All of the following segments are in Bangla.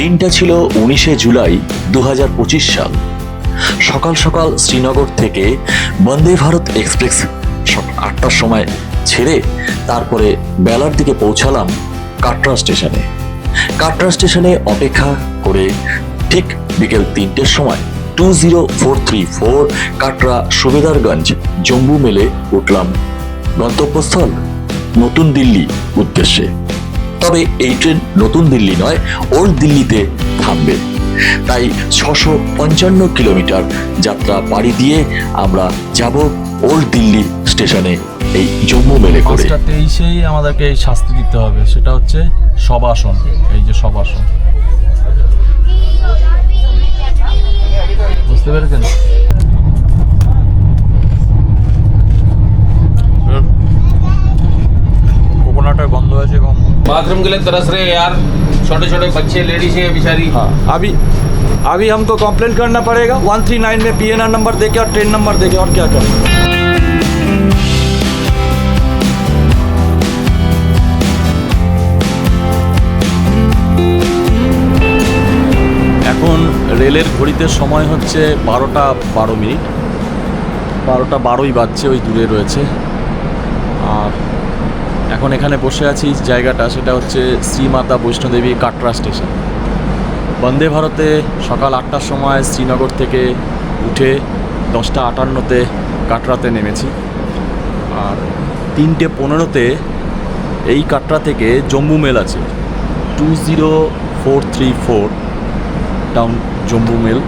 দিনটা ছিল উনিশে জুলাই দু হাজার পঁচিশ সাল। সকাল সকাল শ্রীনগর থেকে বন্দে ভারত এক্সপ্রেস আটটার সময় ছেড়ে তারপরে বেলার দিকে পৌঁছালাম কাটরা স্টেশনে। কাটরা স্টেশনে অপেক্ষা করে ঠিক বিকেল তিনটের সময় two zero four three four Katra Subedarganj Jammu মেলে উঠলাম গন্তব্যস্থল নতুন দিল্লি উদ্দেশ্যে। তবে এই ট্রেন নতুন দিল্লি নয় ওল্ড দিল্লিতে থামবে। তাই ছশো পঞ্চান্ন কিলোমিটার যাত্রা পাড়ি দিয়ে আমরা যাব ওল্ড দিল্লি স্টেশনে এই জম্মু মেলে করে। তেইশেই আমাদেরকে এই শাস্তি দিতে হবে সেটা হচ্ছে সবাসন এই যে সবাসন বুঝতে পেরেছেন? কোকোনাটের গন্ধ আছে এবং बाथरूम के लिए तरस रहे हैं यार छोटे छोटे बच्चे लेडीज है बेचारी हाँ अभी अभी हमको कंप्लेंट करना पड़ेगा वन थ्री नाइन में पी एन आर नंबर देके और ट्रेन नंबर देके और क्या करें এখন রেলের ঘড়িতে সময় হচ্ছে বারোটা বারো মিনিট বারোটা বারোই বাজছে ওই দূরে রয়েছে আর এখন এখানে বসে আছি, জায়গাটা সেটা হচ্ছে শ্রীমাতা বৈষ্ণোদেবী কাটরা স্টেশন। বন্দে ভারতে সকাল আটটার সময় শ্রীনগর থেকে উঠে দশটা আটান্নতে কাটরাতে নেমেছি। আর তিনটে পনেরোতে এই কাটরা থেকে জম্বু মেল আছে, two zero four three four town Jammu mail,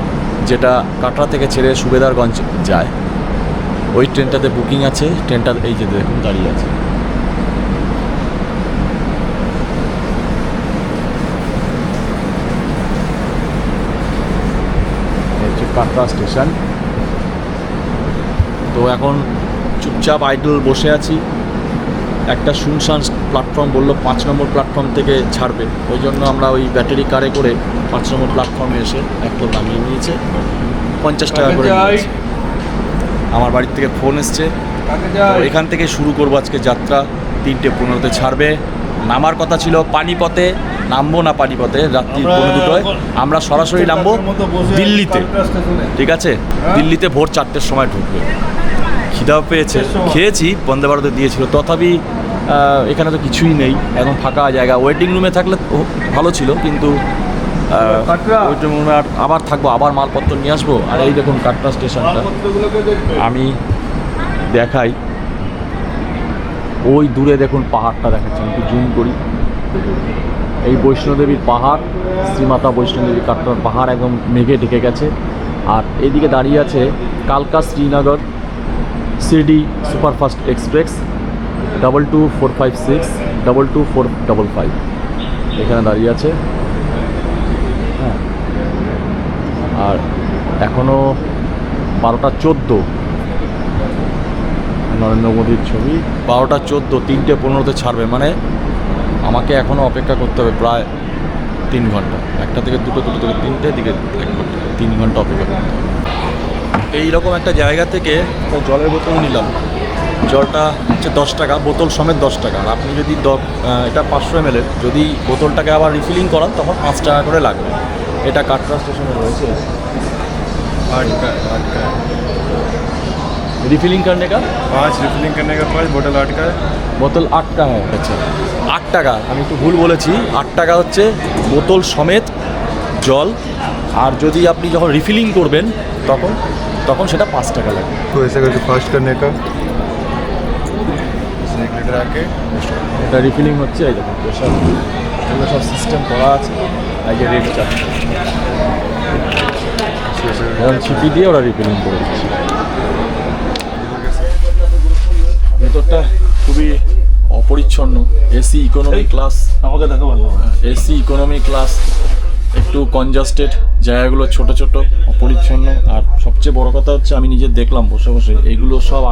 যেটা কাটরা থেকে ছেড়ে সুবেদারগঞ্জ যায়। ওই ট্রেনটাতে বুকিং আছে, ট্রেনটা এই যে দেখুন, দাঁড়িয়ে আছে এই হচ্ছে কাটরা স্টেশন। তো এখন চুপচাপ আইডল বসে আছি। একটা শুনশান প্ল্যাটফর্ম বলল পাঁচ নম্বর প্ল্যাটফর্ম থেকে ছাড়বে। ওই জন্য আমরা ওই ব্যাটারি কারে করে পাঁচ নম্বর প্ল্যাটফর্মে এসে একদম নামিয়ে নিয়েছে। পঞ্চাশ টাকা করে আমার বাড়ির থেকে ফোন এসছে। এখান থেকে শুরু করব আজকে যাত্রা। তিনটে পনেরোতে ছাড়বে। নামার কথা ছিল পানিপথে। নামবো না পানিপথে রাত্রি পনেরো দুটোয়। আমরা সরাসরি নামবো দিল্লিতে। ঠিক আছে? দিল্লিতে ভোর চারটের সময় ঢুকবে। খিদাও পেয়েছে। খেয়েছি বন্দে ভারতে দিয়েছিল। তথাপি এখানে তো কিছুই নেই। এখন ফাঁকা জায়গা। ওয়েটিং রুমে থাকলে ভালো ছিল কিন্তু ওয়েটিং রুমে আবার থাকব আবার মালপত্র নিয়ে আসব। আর এই দেখুন কাটরা স্টেশনটা। আমি দেখাই। ওই দূরে দেখুন পাহাড়টা দেখাচ্ছেন একটু জুম করি। এই বৈষ্ণোদেবীর পাহাড়, শ্রীমাতা বৈষ্ণোদেবী কাটরার পাহাড় একদম মেঘে ঢেকে গেছে। আর এইদিকে দাঁড়িয়ে আছে কালকা Srinagar CD superfast express double two four five six double two four double five এখানে দাঁড়িয়ে আছে। হ্যাঁ। আর এখনও বারোটা চোদ্দ। নরেন্দ্র মোদীর ছবি। বারোটা চোদ্দ, তিনটে পনেরোতে ছাড়বে। মানে আমাকে এখনও অপেক্ষা করতে হবে প্রায় তিন ঘণ্টা। একটা থেকে দুটো দুটো থেকে তিনটে দিকে এক ঘণ্টা। তিন ঘণ্টা অপেক্ষা করতে হবে। এইরকম একটা জায়গা থেকে জলের বোতল নিলাম। জলটা হচ্ছে দশ টাকা, বোতল সমেত দশ টাকা। আর আপনি যদি এটা পাঁচশো এম যদি বোতলটাকে আবার রিফিলিং করান, তখন পাঁচ টাকা করে লাগবে। এটা কাটরা স্টেশনে রয়েছে। रिफिलिंग करने का पाँच रिफिलिंग करने का पाँच बोतल आठ का है বোতল আট টাকা আচ্ছা আট টাকা আমি একটু ভুল বলেছি আট টাকা হচ্ছে বোতল সমেত জল আর যদি আপনি যখন রিফিলিং করবেন তখন তখন সেটা পাঁচ টাকা লাগবে तो ऐसा करके फास्ट करने का इसमें एक लीटर आके এটা রিফিলিং হচ্ছে এই দেখুন প্রেশার এগুলো সব সিস্টেম করা আছে এই যে রেড চাপ এখন ছিপি দিয়ে ওরা রিফিলিং করে দিচ্ছে ভেতরটা খুবই অপরিচ্ছন্ন। এসি ইকোনমি ক্লাস আমাকে দেখো ভালো এসি ইকোনমি ক্লাস একটু কনজাস্টেড জায়গাগুলো ছোট ছোট অপরিচ্ছন্ন। আর সবচেয়ে বড় কথা হচ্ছে আমি নিজে দেখলাম বসে বসে। এগুলো সব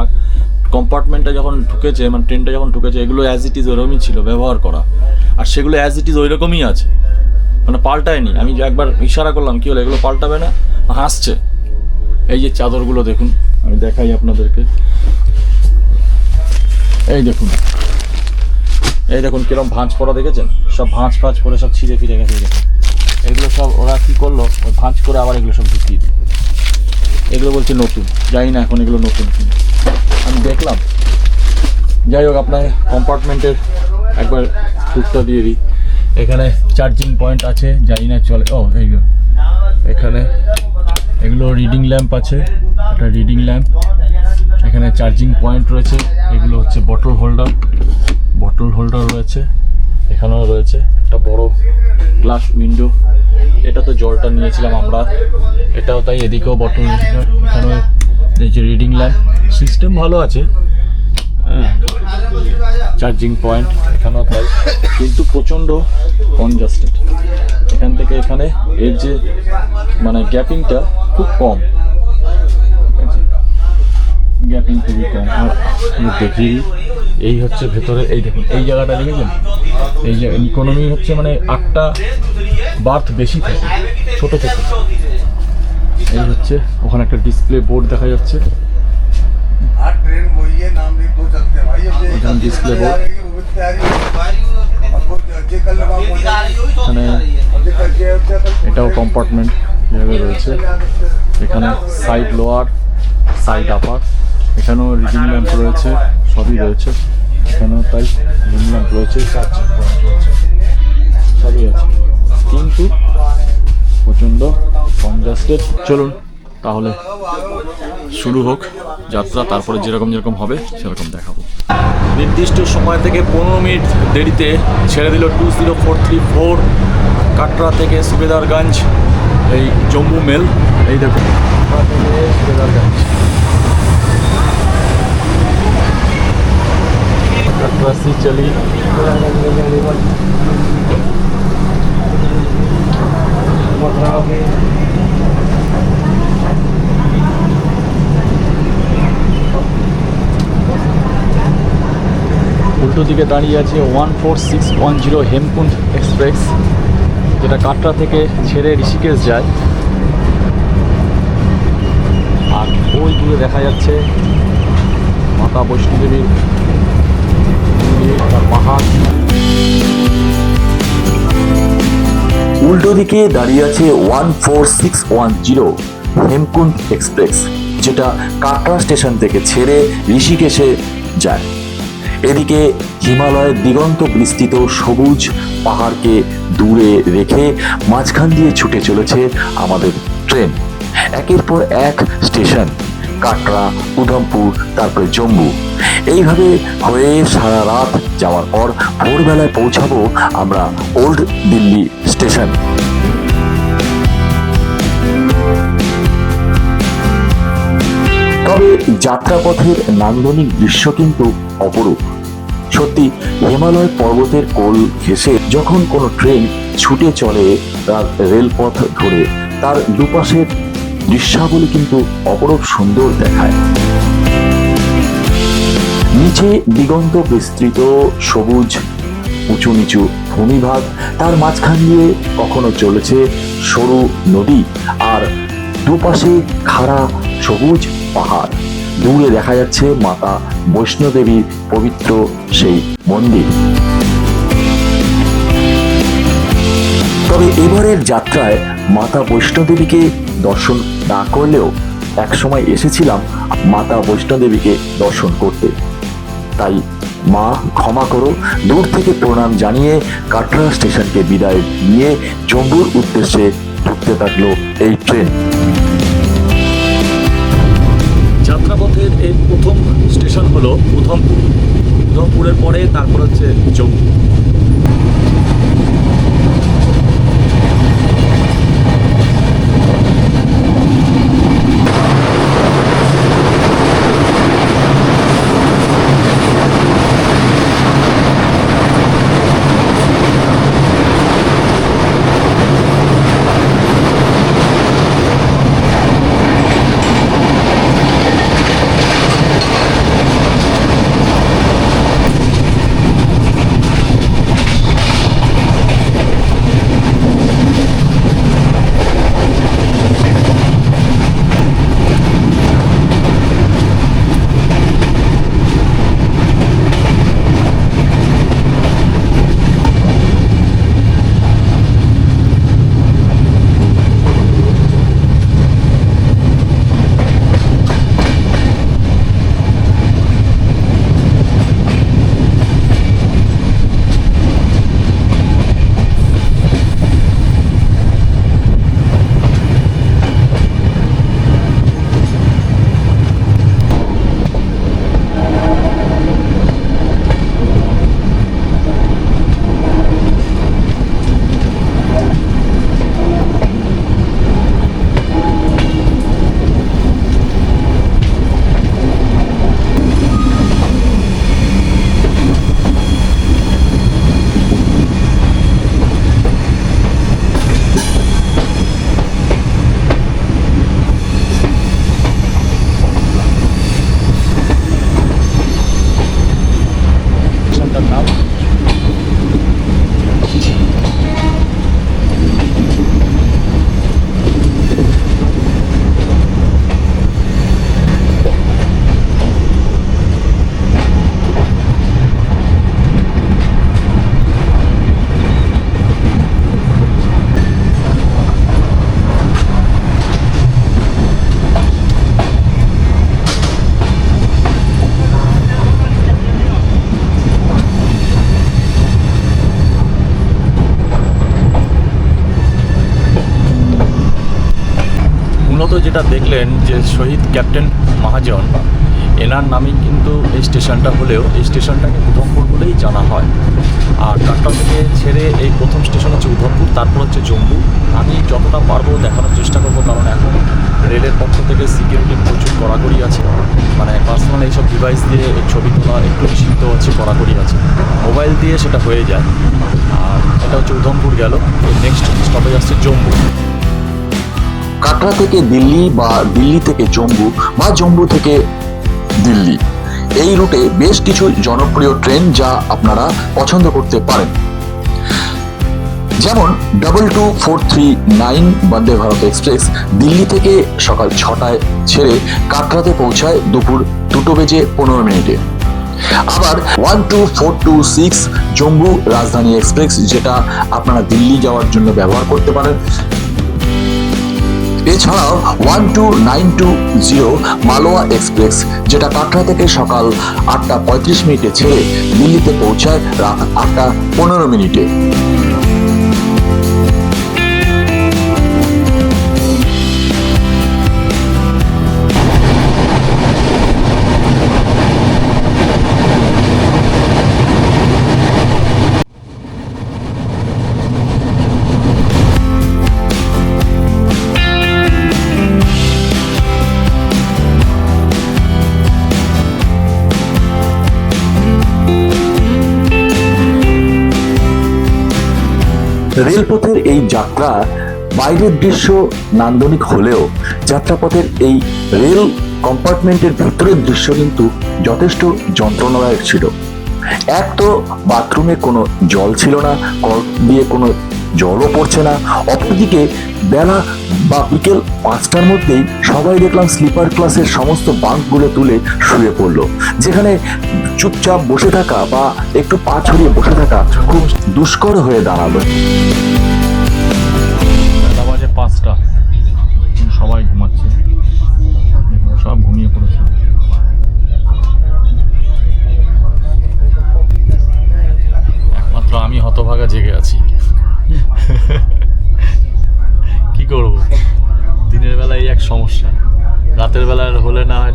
কম্পার্টমেন্টে যখন ঢুকেছে মানে ট্রেনটা যখন ঢুকেছে এগুলো অ্যাজ ইট ইজ ওরকমই ছিল ব্যবহার করা। আর সেগুলো অ্যাজ ইট ইজ ওইরকমই আছে। মানে পাল্টায়নি। আমি যে একবার ইশারা করলাম কি হলো? এগুলো পাল্টাবে না? হাসছে। এই যে চাদরগুলো দেখুন আমি দেখাই আপনাদেরকে। এই দেখুন। এই দেখুন কিরম ভাঁজ করা দেখেছেন? সব ভাঁজ ফাঁজ করে সব ছিঁড়ে ফিরে গেছে দেখুন। এগুলো সব ওরা কি করল? ওই ভাঁজ করে আবার এগুলো সব ঢুকিয়ে দিল। এগুলো বলছে নতুন। জানি না এখন এগুলো নতুন কিনা আমি দেখলাম। যাই হোক, আপনার কম্পার্টমেন্টের একবার টুকটা দিয়ে দিই। এখানে চার্জিং পয়েন্ট আছে, জানি না চলে। ও এইগুলো এখানে এগুলো রিডিং ল্যাম্প আছে। একটা রিডিং ল্যাম্প এখানে চার্জিং পয়েন্ট রয়েছে, এগুলো হচ্ছে বটল হোল্ডার বটল হোল্ডার রয়েছে, এখানেও রয়েছে, একটা বড় গ্লাস উইন্ডো এটা তো জলটা নিয়েছিলাম আমরা, এটাও তাই এদিকেও বটল এখানেও এই যে রিডিং ল্যাম্প সিস্টেম ভালো আছে হ্যাঁ চার্জিং পয়েন্ট এখানেও তাই, কিন্তু প্রচণ্ড কনজাস্টেড এখান থেকে এখানে এর যে মানে গ্যাপিংটা খুব কম। দেখি এই হচ্ছে ভেতরে এই দেখুন এই জায়গাটা দেখেছেন? এই যে ইকোনমি হচ্ছে মানে আটটা বার্থ বেশি থাকে ছোট ছোট। এই হচ্ছে ওখানে একটা ডিসপ্লে বোর্ড দেখা যাচ্ছে। ডিসপ্লে বোর্ড এখানে এটাও কম্পার্টমেন্ট রয়েছে। এখানে সাইড লোয়ার সাইড আপার এখানেও রিডিং ল্যাম্প রয়েছে সবই রয়েছে। এখানেও তাই রিডিং ল্যাম্প রয়েছে চার্জিং পয়েন্ট রয়েছে সবই আছে। কিন্তু প্রচণ্ড কনজাস্টেড চলুন তাহলে শুরু হোক যাত্রা তারপরে যেরকম যেরকম হবে সেরকম দেখাবো। নির্দিষ্ট সময় থেকে পনেরো মিনিট দেরিতে ছেড়ে দিল two zero four three four Katra থেকে সুবেদারগঞ্জ এই জম্মু মেল। এই দেখুন। সুবেদারগঞ্জ। সি চলি উল্টো দিকে দাঁড়িয়ে আছে one four six one zero Hemkund express যেটা কাটরা থেকে ছেড়ে ঋষিকেশ যায়। আর ওই দূরে দেখা যাচ্ছে মাতা বৈষ্ণোদেবীর মন্দির, তার পাহাড় উল্টো দিকে দাঁড়িয়ে আছে one four six one zero Hemkund express, যেটা কাটরা স্টেশন থেকে ছেড়ে ঋষিকেশে যায়। এদিকে হিমালয়ের দিগন্ত বিস্তৃত সবুজ পাহাড়কে দূরে রেখে মাঝখান দিয়ে ছুটে চলেছে আমাদের ট্রেন। একের পর এক স্টেশন। কাটরা উধমপুর, তারপরে জম্মু। এইভাবে হয়ে সারা রাত যাওয়ার পর ভোরবেলায় পৌঁছাবো আমরা ওল্ড দিল্লি স্টেশন। তবে যাত্রাপথের নান্দনিক দৃশ্য কিন্তু অপরূপ। সত্যি, হিমালয় পর্বতের কোল ঘেঁষে যখন কোনো ট্রেন ছুটে চলে তার রেলপথ ধরে, তার দুপাশের দৃশ্যাবলী কিন্তু অপরূপ সুন্দর দেখায়। নিচে দিগন্ত বিস্তৃত, সবুজ উঁচু নিচু ভূমিভাগ, তার মাঝখান দিয়ে কখনো চলেছে সরু নদী আর দুপাশে খাড়া সবুজ পাহাড়। দূরে দেখা যাচ্ছে মাতা বৈষ্ণোদেবীর পবিত্র সেই মন্দির। তবে এবারের যাত্রায় মাতা বৈষ্ণোদেবীকে দর্শন না করলেও একসময় এসেছিলাম মাতা বৈষ্ণোদেবীকে দর্শন করতে। তাই মা, ক্ষমা করো, দূর থেকে প্রণাম জানিয়ে কাটরা স্টেশনকে বিদায় নিয়ে জম্বুর উদ্দেশ্যে ঢুকতে থাকল এই ট্রেন। যাত্রাপথের এই প্রথম স্টেশন হলো উধমপুর। উধমপুরের পরে তারপর হচ্ছে জম্মু যেটা দেখলেন যে শহীদ ক্যাপ্টেন মহাজন, এনার নামেই কিন্তু এই স্টেশনটা হলেও, এই স্টেশনটাকে উধমপুর বলেই জানা হয়। আর কাটরা থেকে ছেড়ে এই প্রথম স্টেশন হচ্ছে উধমপুর, তারপর হচ্ছে জম্মু। আমি যতটা পারব দেখানোর চেষ্টা করব, কারণ এখন রেলের পক্ষ থেকে সিকিউরিটি প্রচুর কড়াকড়ি আছে। মানে পার্সোনাল এইসব ডিভাইস দিয়ে ছবি তোলা একটু নিষিদ্ধ হচ্ছে, কড়াকড়ি আছে। মোবাইল দিয়ে সেটা হয়ে যায়। আর এটা হচ্ছে উধমপুর গেল। নেক্সট স্টপেজ আসছে জম্মু। কাটরা থেকে দিল্লি বা দিল্লি থেকে জম্মু বা জম্মু থেকে দিল্লি। এই রুটে বেশ কিছু জনপ্রিয় ট্রেন যা আপনারা পছন্দ করতে পারেন। যেমন double two four three nine Vande Bharat express Delhi থেকে সকাল ছটায় ছেড়ে কাটরাতে পৌঁছায় দুপুর দুটো বেজে পনেরো মিনিটে। আবার one two four two six Jammu Rajdhani express যেটা আপনারা দিল্লি যাওয়ার জন্য ব্যবহার করতে পারেন। এছাড়াও one two nine two zero Malwa express, যেটা কাটরা থেকে সকাল আটটা পঁয়ত্রিশ মিনিটে ছেড়ে দিল্লিতে পৌঁছায় রাত আটটা পনেরো মিনিটে। রেলপথের এই যাত্রা বাইরের দৃশ্য নান্দনিক হলেও যাত্রাপথের এই রেল কম্পার্টমেন্টের ভিতরের দৃশ্য কিন্তু যথেষ্ট যন্ত্রণাদায়ক ছিল। এক তো বাথরুমে কোনো জল ছিল না, কল দিয়ে কোনো জলও পড়ছে না। অপরদিকে বেলা বা বিকেল পাঁচটার মধ্যেই সবাই দেখলাম স্লিপার ক্লাসের সমস্ত বাঁকগুলো তুলে শুয়ে পড়ল। যেখানে চুপচাপ বসে থাকা বা একটু পা ছড়িয়ে বসে থাকা খুব দুষ্কর হয়ে দাঁড়াল। পাঁচটা।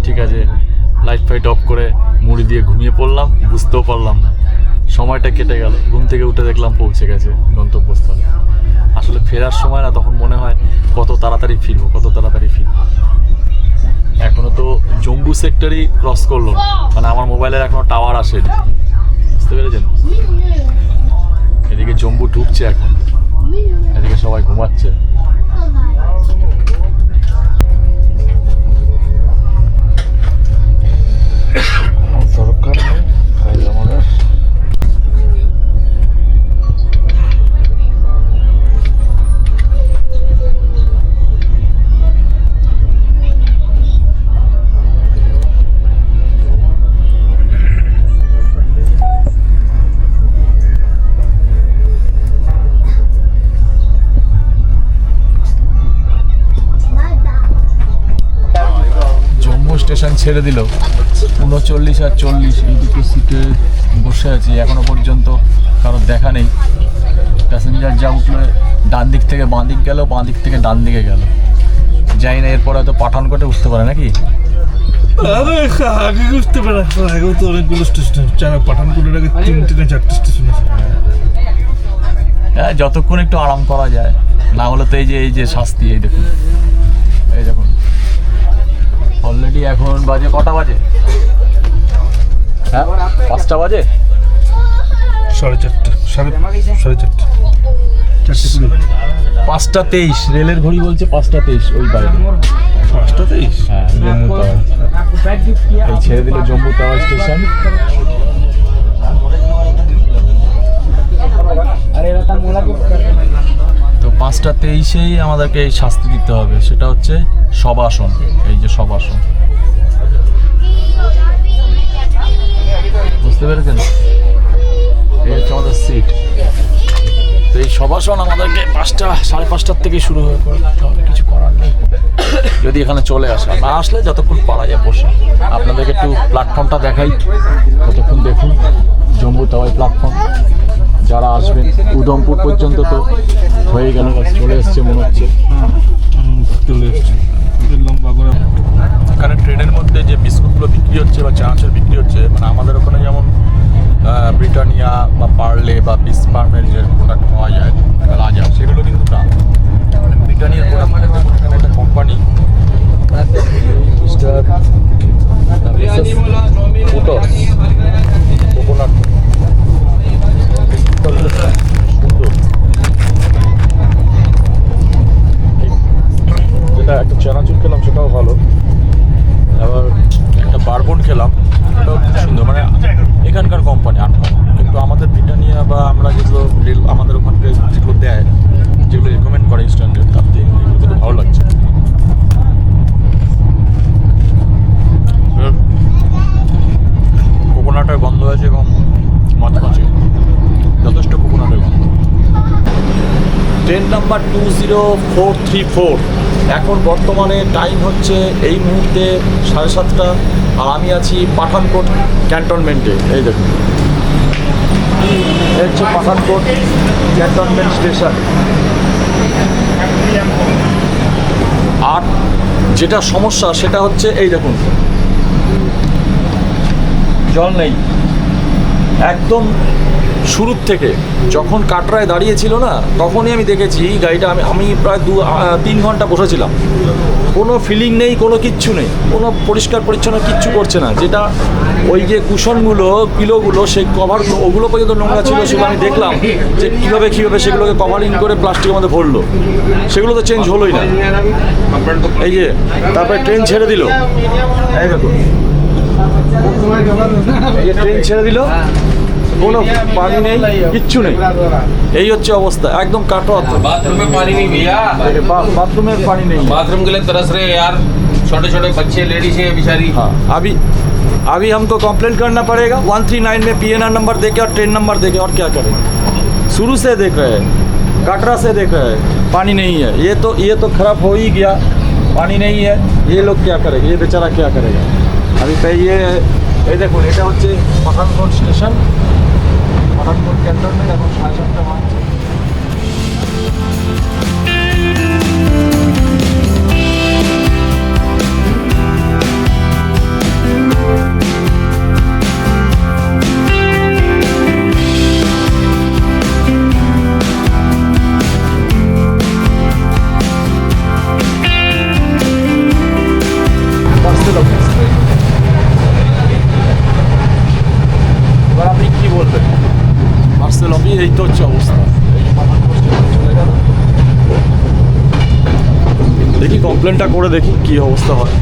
ঠিক আছে লাইট ফাইট অফ করে মুড়ি দিয়ে ঘুমিয়ে পড়লাম, বুঝতেও পারলাম না। সময়টা কেটে গেল, ঘুম থেকে উঠে দেখলাম পৌঁছে গেছে গন্তব্যস্থলে। আসলে ফেরার সময় না, তখন মনে হয় কত তাড়াতাড়ি ফিরবো, কত তাড়াতাড়ি ফিরবো। এখনও তো জম্বু সেক্টরই ক্রস করল। মানে আমার মোবাইলের এখনও টাওয়ার আসেনি। বুঝতে পেরেছেন? এদিকে জম্বু ঢুকছে এখন, এদিকে সবাই ঘুমাচ্ছে। স্টেশন ছেড়ে দিল। উনচল্লিশ আর চল্লিশ এই দুটো সিটে বসে আছি এখনও পর্যন্ত কারোর দেখা নেই। প্যাসেঞ্জার যা উঠল ডান দিক থেকে বাঁ দিক গেল বাঁ দিক থেকে ডান দিকে গেল। যাই না এরপরে হয়তো পাঠানকোটে উঠতে পারে নাকি? আগে বুঝতে পারে আগেও তো অনেকগুলো স্টেশন চার পাঠানকোটের আগে তিনটে না চারটে স্টেশন আছে। হ্যাঁ যতক্ষণ একটু আরাম করা যায়। না হলে তো এই যে এই যে শাস্তি এই দেখুন। এই দেখুন। অলরেডি এখন বাজে কটা বাজে? হ্যাঁ পাঁচটা বাজে? সাড়ে চারটে সাড়ে সাড়ে চারটে। চারটে কুড়ি। পাঁচটা তেইশ রেলের ঘড়ি বলছে পাঁচটা তেইশ ওই বাইরে। পাঁচটা তেইশ? হ্যাঁ জম্মু এই ছেড়ে দিল জম্মু তাওয়াই স্টেশন। তো পাঁচটা তেইশেই আমাদেরকে এই শাস্তি দিতে হবে। সেটা হচ্ছে সবাসন এই যে সবাসন বুঝতে পেরেছেন? এই হচ্ছে আমাদের সিট তো এই সবাসন আমাদেরকে পাঁচটা, সাড়ে পাঁচটার থেকে শুরু হয়ে করতে কিছু করার নেই। যদি এখানে চলে আসে, না আসলে যতক্ষণ পারা যায় বসে, আপনাদেরকে একটু প্ল্যাটফর্মটা দেখাই, ততক্ষণ দেখুন জম্মু তাওয়াই প্ল্যাটফর্ম যারা আসবেন, উধমপুর পর্যন্ত তো হয়ে গেল চলে এসছে মনে হচ্ছে। চলে এসছে। লম্বা করে এখানে ট্রেনের মধ্যে যে বিস্কুটগুলো বিক্রি হচ্ছে বা চানাচুর বিক্রি হচ্ছে মানে আমাদের ওখানে যেমন ব্রিটানিয়া বা পার্লে বা বিস ফার্মের যে প্রোডাক্ট পাওয়া যায় রাজা সেগুলো কিন্তু না মানে ব্রিটানিয়ার প্রোডাক্ট মানে একটা কোম্পানি মিস্টার কোকোনাট। যেটা একটা চানাচুর খেলাম, সেটাও ভালো। আবার একটা বারবন খেলাম, সেটাও খুব সুন্দর। মানে এখানকার কোম্পানি আনকম কিন্তু আমাদের ব্রিটানিয়া বা আমরা যেগুলো রেল, আমাদের ওখানকে যেগুলো দেয়, যেগুলো রেকমেন্ড করে স্ট্যান্ডার্ড তার থেকে এগুলো ভালো লাগছে। কোকোনাটের গন্ধ আছে এবং মচমচে যথেষ্ট কোকোনাটের গন্ধ। Train number two zero four three four. এখন বর্তমানে টাইম হচ্ছে এই মুহূর্তে সাড়ে সাতটা। আর আমি আছি পাঠানকোট ক্যান্টনমেন্টে। এই দেখুন। হচ্ছে পাঠানকোট ক্যান্টনমেন্ট স্টেশন। আর যেটা সমস্যা সেটা হচ্ছে এই দেখুন। জল নেই। একদম শুরুর থেকে। যখন কাটরায় দাঁড়িয়েছিল না, তখনই আমি দেখেছি গাড়িটা আমি আমি প্রায় দু তিন ঘণ্টা বসেছিলাম। কোনো ফিলিং নেই, কোনো কিচ্ছু নেই। কোনো পরিষ্কার পরিচ্ছন্ন কিচ্ছু করছে না। যেটা ওই যে কুশনগুলো, পিলোগুলো সেই কভারগুলো ওগুলো পর্যন্ত নোংরা ছিল সেগুলো আমি দেখলাম যে কীভাবে কীভাবে সেগুলোকে কভারিং করে প্লাস্টিকের মধ্যে ভরলো। সেগুলো তো চেঞ্জ হলোই না। এই যে, তারপরে ট্রেন ছেড়ে দিল। এই দেখো। ট্রেন ছেড়ে দিল। কোনো পানি নেই কিচ্ছু নেই এই হচ্ছে অবস্থা একদম কাটো बाथरूम में पानी नहीं भैया বাথরুমের পানি নেই बाथरूम के लिए तरस रहे हैं यार छोटे छोटे बच्चे लेडीज है बेचारी हाँ अभी अभी हमको कंप्लेन करना पड़ेगा वन थ्री नाइन में पी नंबर देके और ट्रेन नंबर देके और क्या करें शुरू से देख रहे हैं कटरा से देख रहे हैं पानी नहीं है ये तो ये तो खराब हो ही गया पानी नहीं है ये लोग क्या करेंगे ये बेचारा क्या करेगा अभी तो ये এই দেখুন এটা হচ্ছে পাঠানকোট স্টেশন পাঠানকোট ক্যান্টনমেন্ট এখন সাড়ে সাতটা এই তো হচ্ছে অবস্থা। দেখি কমপ্লেনটা করে দেখি কি অবস্থা হয়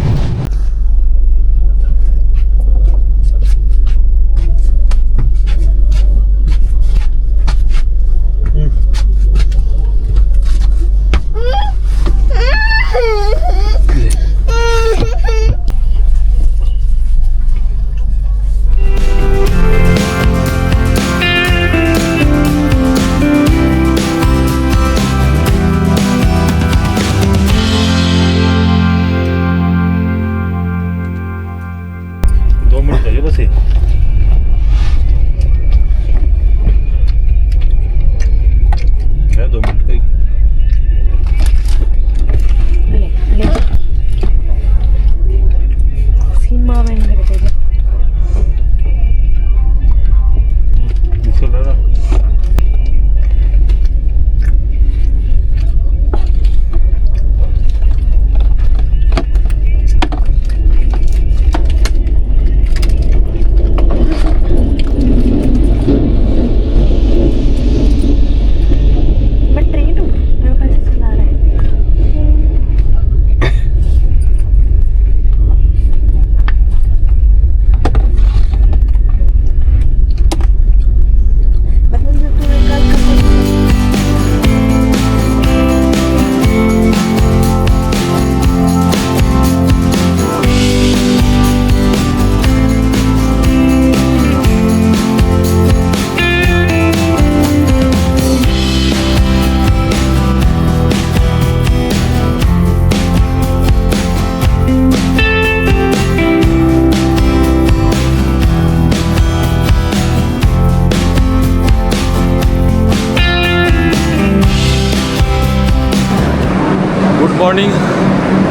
মর্নিং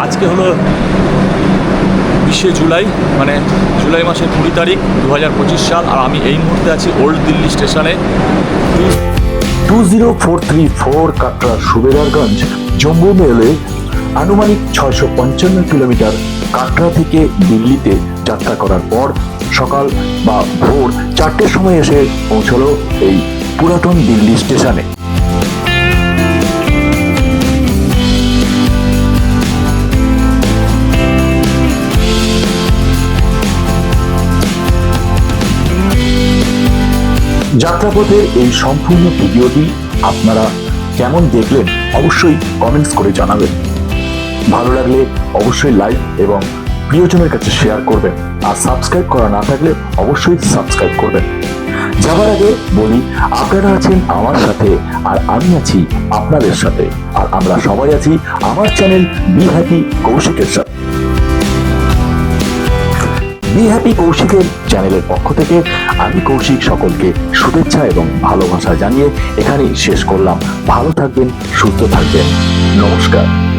আজকে হলো বিশে জুলাই মানে জুলাই মাসের কুড়ি তারিখ দু হাজার পঁচিশ সাল, আর আমি এই মুহূর্তে আছি ওল্ড দিল্লি স্টেশনে। Two zero four three four Katra Subedarganj, Jammu মেলে আনুমানিক ছয়শো পঞ্চান্ন কিলোমিটার কাটরা থেকে দিল্লিতে যাত্রা করার পর সকাল বা ভোর চারটের সময় এসে পৌঁছলো এই পুরাতন দিল্লি স্টেশনে। যাত্রাপথের এই সম্পূর্ণ ভিডিওটি আপনারা কেমন দেখলেন অবশ্যই কমেন্টস করে জানাবেন। ভালো লাগলে অবশ্যই লাইক এবং প্রিয়জনের কাছে শেয়ার করবেন। আর সাবস্ক্রাইব করা না থাকলে অবশ্যই সাবস্ক্রাইব করবেন। যাবার আগে বলি, আপনারা আছেন আমার সাথে আর আমি আছি আপনাদের সাথে। আর আমরা সবাই আছি আমার চ্যানেল বি হ্যাপি কৌশিকের সাথে। বি হ্যাপি কৌশিকের চ্যানেলের পক্ষ থেকে আমি কৌশিক সকলকে শুভেচ্ছা এবং ভালোবাসা জানিয়ে এখানেই শেষ করলাম। ভালো থাকবেন, সুস্থ থাকবেন। নমস্কার।